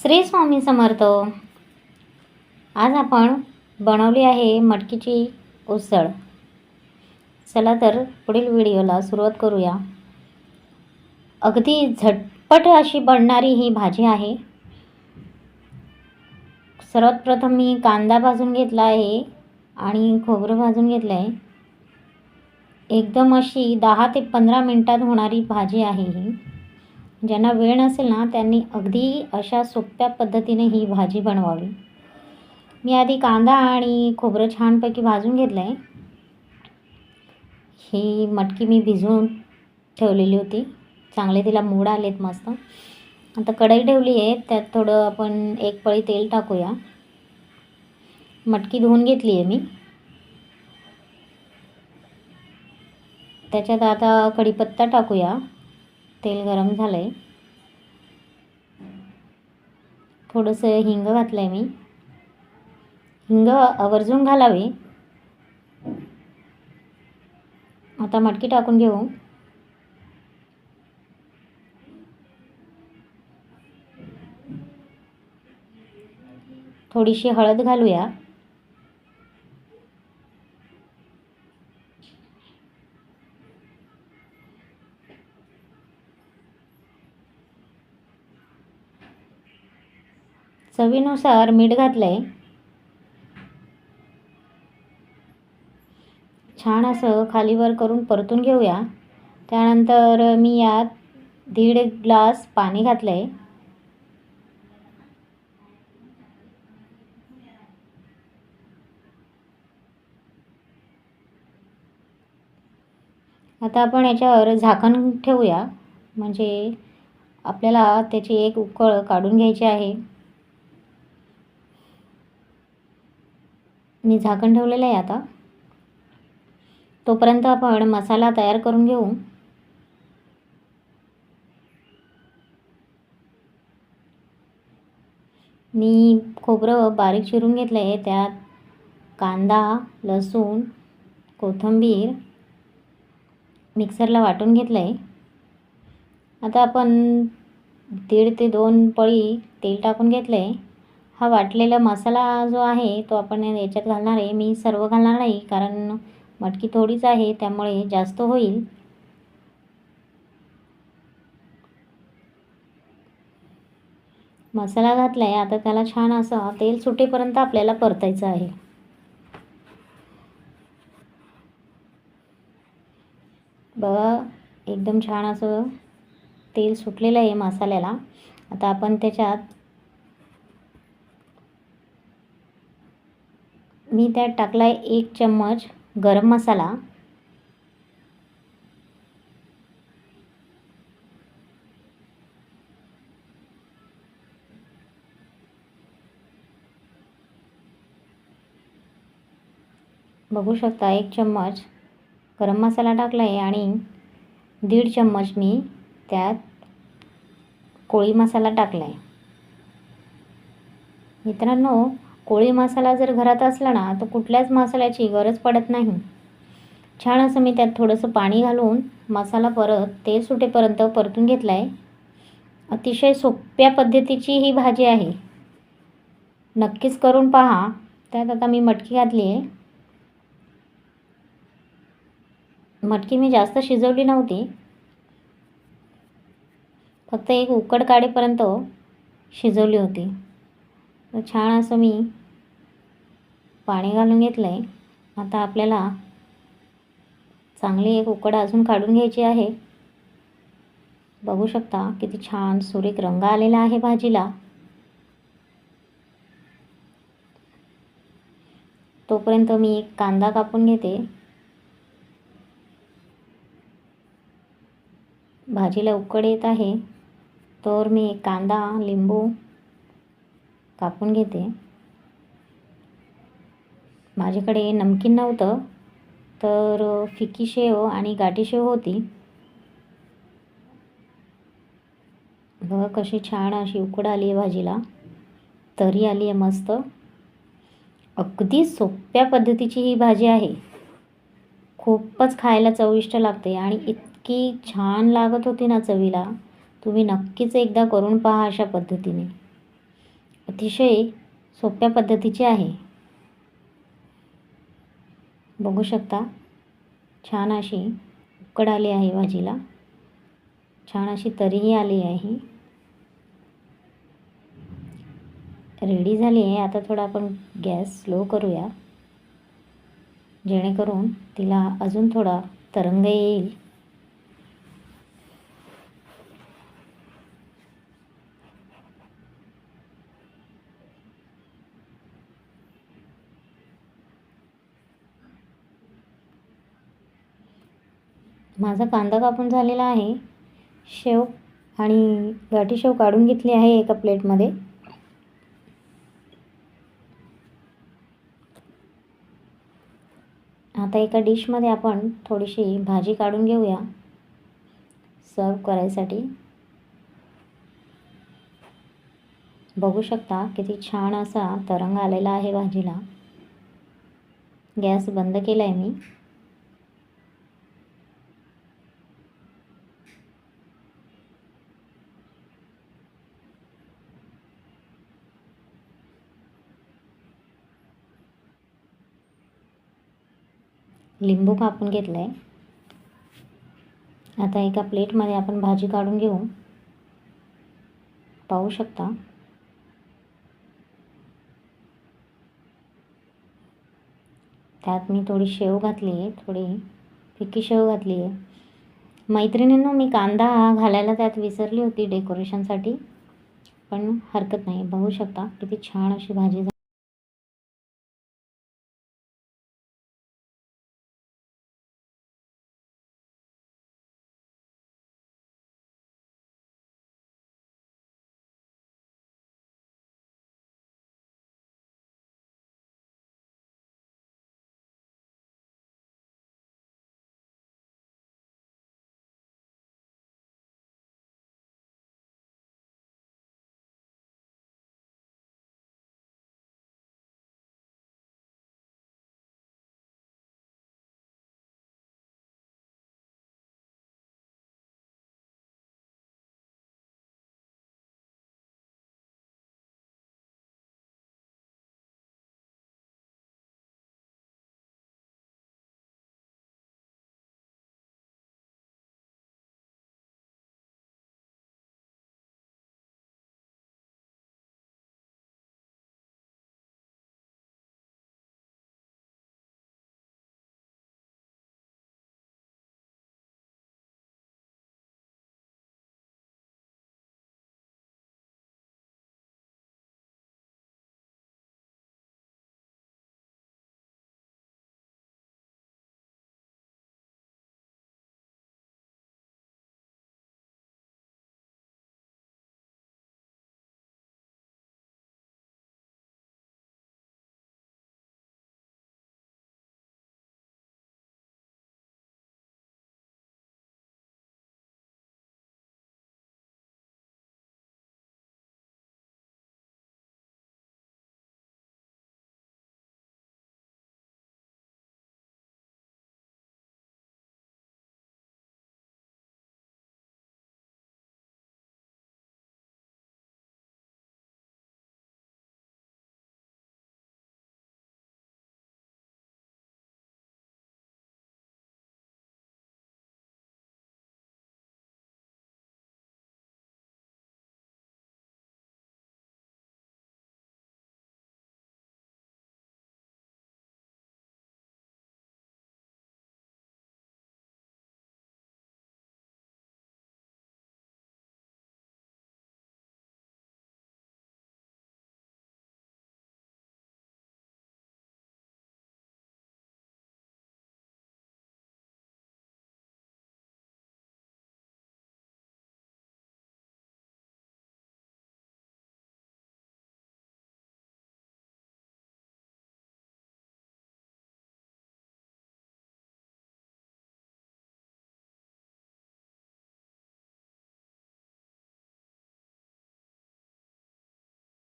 श्री स्वामी समर्थ. आज आपण बनवली आहे मटकीची उसळ. चला तर पुढील व्हिडिओला सुरुवात करूया. अगदी झटपट अशी बनणारी ही भाजी आहे. सर्वात प्रथम मी कांदा भाजून घेतला आहे आणि खोबरं भाजून घेतलं आहे. एकदम अशी दहा ते पंधरा मिनटात होणारी भाजी आहे ही. ज्यांना वेळ नसेल ना त्यांनी अगदी अशा सोप्या पद्धतीने ही भाजी बनवावी. मी आधी कांदा आणि खोबरं छानपैकी भाजून घेतलं आहे ही मटकी मी भिजवून ठेवलेली होती. चांगले तिला मूड आलेत मस्त. आता कढई ठेवली आहे त्यात थोडं आपण एक पळी तेल टाकूया. मटकी धुवून घेतली आहे मी. त्याच्यात आता कढीपत्ता टाकूया. तेल गरम झालं आहे थोडंसं हिंग घातलं आहे मी. हिंग आवर्जून घालावे. आता मटकी टाकून घेऊ. थोडीशी हळद घालूया. चवीनुसार मीठ घातलं आहे छान असं खालीवर करून परतून घेऊया. त्यानंतर मी यात दीड ग्लास पाणी घातलं आहे आता आपण याच्यावर झाकण ठेवूया. म्हणजे आपल्याला त्याची एक उकळ काढून घ्यायची आहे. मी झाकण ठेवलेलं आहे आता. तोपर्यंत आपण मसाला तयार करून घेऊ. मी खोबरं बारीक चिरून घेतलं आहे त्यात कांदा लसूण कोथिंबीर मिक्सरला वाटून घेतलं आहे आता आपण दीड ते दोन पळी तेल टाकून घेतलं आहे हा वाटलेला मसाला जो आहे तो आपण याच्यात घालणार आहे. मी सर्व घालणार नाही कारण मटकी थोडीच आहे त्यामुळे जास्त होईल. मसाला घातला आहे आता त्याला छान असं तेल सुटेपर्यंत आपल्याला परतायचं आहे. बघा एकदम छान असं तेल सुटलेलं आहे मसाल्याला. आता आपण त्याच्यात मी त्यात टाकला आहे एक चम्मच गरम मसाला. बघू शकता एक चम्मच गरम मसाला टाकला आहे आणि दीड चम्मच मी त्यात कोळी मसाला टाकला आहे मित्रांनो कोळी मसाला जर घरात असला ना तर कुठल्याच मसाल्याची गरज पडत नाही. छान असं मी त्यात थोडंसं पाणी घालून मसाला परत तेल सुटेपर्यंत परतून घेतला आहे अतिशय सोप्या पद्धतीची ही भाजी आहे. नक्कीच करून पहा. त्यात आता मी मटकी घातली आहे. मटकी मी जास्त शिजवली नव्हती. फक्त एक उकड काढेपर्यंत शिजवली होती. तर छान असं मी पाणी घालून घेतलं आहे आता आपल्याला चांगली एक उकड अजून काढून घ्यायची आहे. बघू शकता किती छान सुरेख रंग आलेला आहे भाजीला. तोपर्यंत मी एक कांदा कापून घेते. भाजीला उकड येत आहे. तर मी एक कांदा लिंबू कापून घेते. माझ्याकडे नमकीन नव्हतं तर फिकी शेव आणि गाठी शेव होती. बघा कशी छान अशी उकड आली आहे भाजीला. तरी आली आहे मस्त. अगदी सोप्या पद्धतीची ही भाजी आहे. खूपच खायला चविष्ट लागते आणि इतकी छान लागत होती ना चवीला. तुम्ही नक्कीच एकदा करून पहा अशा पद्धतीने. अतिशय सोप्या पद्धतीची आहे. बघू शकता छान अशी उकड आली आहे भाजीला. छान अशी तरीही आली आहे. रेडी झाली आहे. आता थोडा आपण गॅस स्लो करूया. जेणेकरून तिला अजून थोडा तरंग येईल. माझा कांदा कापून झालेला आहे. शेव आणि गाठी शेव काढून घेतली आहे एका प्लेटमध्ये. आता एका डिशमध्ये आपण थोडीशी भाजी काढून घेऊया. सर्व करायसाठी. बघू शकता किती छान असा तरंग आलेला आहे भाजीला. गॅस बंद केला आहे मी. लिंबू कापून घेतलं आहे आता एका प्लेटमध्ये आपण भाजी काढून घेऊ. पाहू शकता. त्यात मी थोडी शेव घातली आहे थोडी फिक्की शेव घातली आहे. मैत्रिणींनो मी कांदा घालायला त्यात विसरली होती डेकोरेशनसाठी पण हरकत नाही. बघू शकता किती छान अशी भाजी